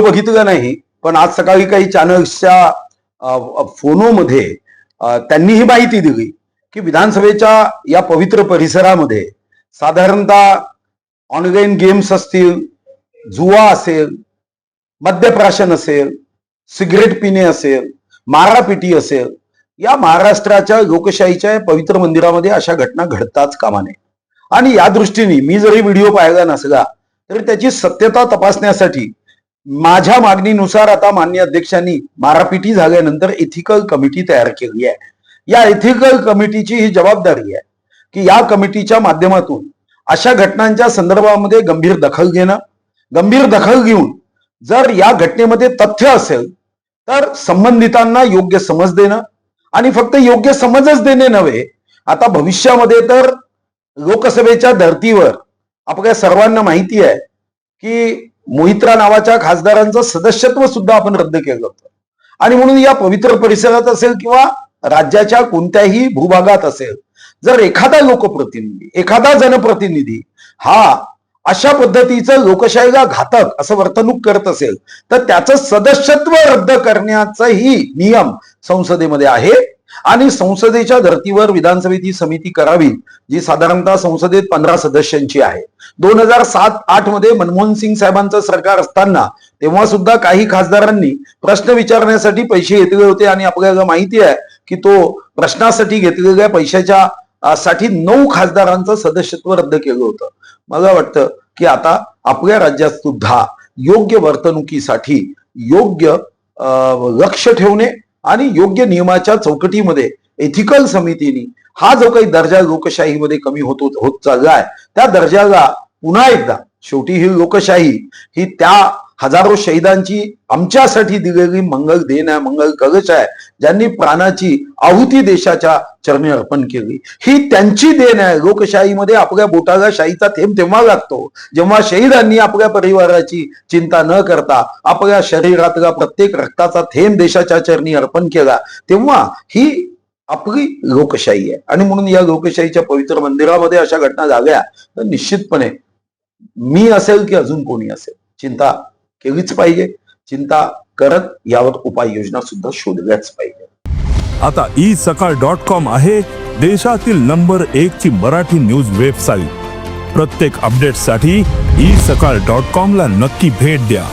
Video बघितला नाही पण आज सकाळी काही चॅनल्सच्या फोनोमध्ये त्यांनी ही माहिती दिली की विधानसभेच्या या पवित्र परिसरामध्ये साधारणतः ऑनलाईन गेम्स असतील जुवा असेल मद्यप्राशन असेल सिगरेट पिणे असेल मारापिटी असेल या महाराष्ट्राच्या लोकशाहीच्या पवित्र मंदिरामध्ये अशा घटना घडताच कामा नये आणि या दृष्टीने मी जरी व्हिडिओ पाहिला नसला तरी त्याची सत्यता तपासण्यासाठी माझ्या मागणीनुसार आता मान्य अध्यक्षांनी मारापिटी झाल्यानंतर एथिकल कमिटी तयार केली आहे. या एथिकल कमिटीची ही जबाबदारी आहे की या कमिटीच्या माध्यमातून अशा घटनांच्या संदर्भामध्ये गंभीर दखल घेणं गंभीर दखल घेऊन जर या घटनेमध्ये तथ्य असेल तर संबंधितांना योग्य समज देणं आणि फक्त योग्य समजच देणे नव्हे आता भविष्यामध्ये तर लोकसभेच्या धर्तीवर आपल्या सर्वांना माहिती आहे की मोहित्रा नावाच्या खासदारांचं सदस्यत्व सुद्धा आपण रद्द केलं होतं. आणि म्हणून या पवित्र परिसरात असेल किंवा राज्याच्या कोणत्याही भूभागात असेल जर एखादा लोकप्रतिनिधी एखादा जनप्रतिनिधी हा अशा पद्धतीचं लोकशाहीला घातक असं वर्तणूक करत असेल तर त्याचं सदस्यत्व रद्द करण्याचाही नियम संसदेमध्ये आहे. आणि संसदेच्या धर्तीवर विधानसभेची समिती करावी जी साधारणतः संसदेत पंधरा सदस्यांची आहे. दोन हजार सात आठमध्ये मनमोहन सिंग साहेबांचं सरकार असताना तेव्हा सुद्धा काही खासदारांनी प्रश्न विचारण्यासाठी पैसे घेतले होते आणि आपल्याला माहिती आहे की तो प्रश्नासाठी घेतलेल्या पैशाच्या साठी नऊ खासदारांचं सदस्यत्व रद्द केलं होतं. मला वाटतं की आता आपल्या राज्यात सुद्धा योग्य वर्तणुकीसाठी योग्य लक्ष ठेवणे आणि योग्य नियमाच्या चौकटीमध्ये एथिकल समितीने हा जो काही दर्जा लोकशाहीमध्ये कमी होतो होत होत चाललाय त्या दर्जाला पुन्हा एकदा शेवटी ही लोकशाही ही त्या हजारो शहीदांची आमच्यासाठी दिलेली मंगल देण आहे मंगल कवच आहे ज्यांनी प्राणाची आहुती देशाच्या चरणी अर्पण केली. ही त्यांची देण आहे. लोकशाहीमध्ये आपल्या बोटाला शाहीचा थेंब तेव्हा लागतो जेव्हा शहीदांनी आपल्या परिवाराची चिंता न करता आपल्या शरीरातला प्रत्येक रक्ताचा थेंब देशाच्या चरणी अर्पण केला तेव्हा ही आपली लोकशाही आहे. आणि म्हणून या लोकशाहीच्या पवित्र मंदिरामध्ये अशा घटना झाल्या. तर निश्चितपणे मी असेल की अजून कोणी असेल? चिंता केलीच पाहिजे. चिंता करत यावर उपाययोजना सुद्धा शोधल्याच पाहिजे. आता ई सकाळ डॉट कॉम आहे देशातील नंबर एक ची मराठी न्यूज वेबसाईट. प्रत्येक अपडेटसाठी ई सकाळ डॉट कॉम ला नक्की भेट द्या.